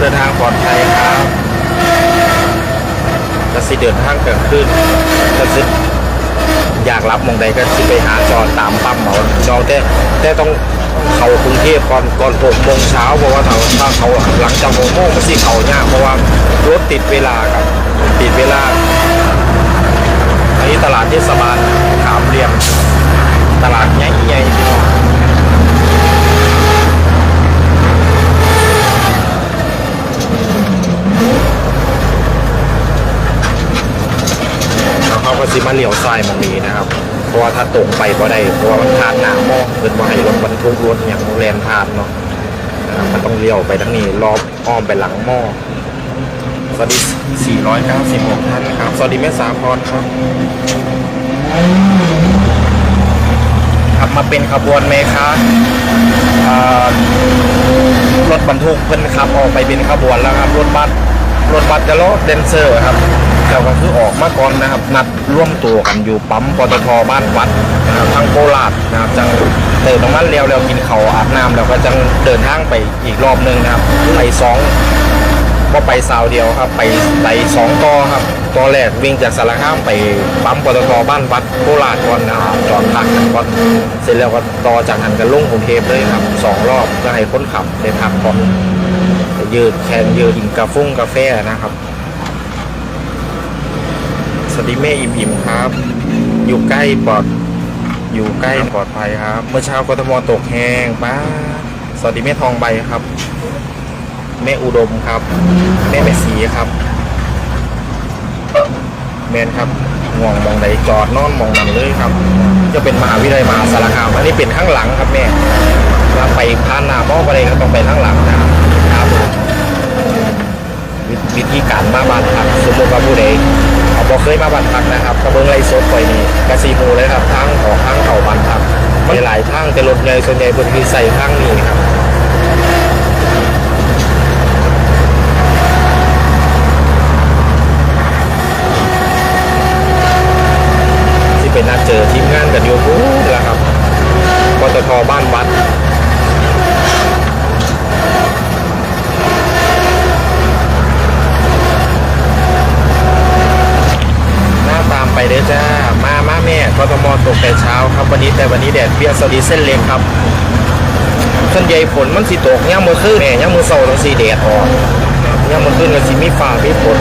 เดินทางปลอดภัยครับก็สิเดินทางเกิดขึ้นก็สิอยากรับมองใดก็สิไปหาจอดตามปั๊มเหมาจองแต่แต่ต้องเขากรุงเทพก่อนก่อนหกโมงเช้าเพราะว่าถ้าถ้าเขาหลังจากหกโมงมันสิเขายากเพราะว่ารถติดเวลาครับติดเวลาอันนี้ตลาดเทศบาลขามเรียงตลาดใหญ่ๆพี่น้องแล้วเขาก็ สิมาเลี้ยวซ้ายมองนี้นะครับ เพราะว่าถ้าตรงไปก็ได้ เพราะว่ามันผ่านหนาหม้อเกินว่าให้รถบรรทุกรถอย่างแลนผ่านเนาะนะครับมันต้องเลี้ยวไปทั้งนี้รอบอ้อมไปหลังหม้อสวัสดี 496 ท่านนะครับ สวัสดีแม่สาพรครับครับมาเป็นขบวนเมค้ารถบรรทุกเพิ่นขับออกไปเป็นขบวนแล้วครับ รถบัส รถบัสกระโลเดนเซอร์ครับ แล้วก็คือออกมาก่อนนะครับ นัดร่วมตัวกันอยู่ปั๊มปตทบ้านวัดนะครับทางโคราชนะครับจังเติมน้ำมันเร็วแล้วกินเขาอาบน้ำแล้วก็จังเดินทางไปอีกรอบหนึงนะครับไปสองก็ไปสาวเดียวครับ ไปไปสองต่อครับต่อแรกวิ่งจากสารคามไปปั๊มปตทบ้านวัดโคราชก่อนนะครับจอดพักกันก่อนเสร็จแล้วก็ต่อจากหันกันลงกรุงเทพเลยครับสองรอบก็ให้คนขับได้พักก่อนยืดแขนยืดกินกาฟุ้งกาแฟนะครับ สวัสดีแม่อิ่มอิ่มๆครับ อยู่ใกล้ปลอด อยู่ใกล้ปลอดภัยครับ เมื่อเช้ากทมตกแห้งป้าสวัสดีแม่ทองใบครับ แม่อุดมครับ แม่แม่สีครับ แมนครับง่วงมองใดจอดนอนมองนั้นเลยครับ จะเป็นมหาวิทยาลัยมหาสารคามอันนี้เป็นข้างหลังครับแม่เราไปพานนามออะไรก็ต้องไปข้างหลังนะครับวิธีการมาบ้านพักสมมติว่าผู้ใดเขา บอกเคยมาบ้านพักนะครับกระเบื้องไรสดไปนี่กระสีมูเลยครับทางออกทางเข่าบ้านพักมีหลายทางแต่รถใหญ่ส่วนใหญ่เพิ่นคือใส่ทางนี้ครับที่เป็นนัดเจอทีมงานกันอยู่พูดแล้วครับปตทบ้านวัด หน้าตามไป เด้อจ้า มามาแม่กทมตกแต่เช้าครับวันนี้แต่วันนี้แดดเปรี้ยสวัสดีเส้นเล็กครับส่วนใหญ่ฝนมันสิตกย่ามมือขึ้นแม่ย่ามมือเสาร์ต้องสีแดดออกย่ามมือขึ้นก็สีมีฟ้ามีฝน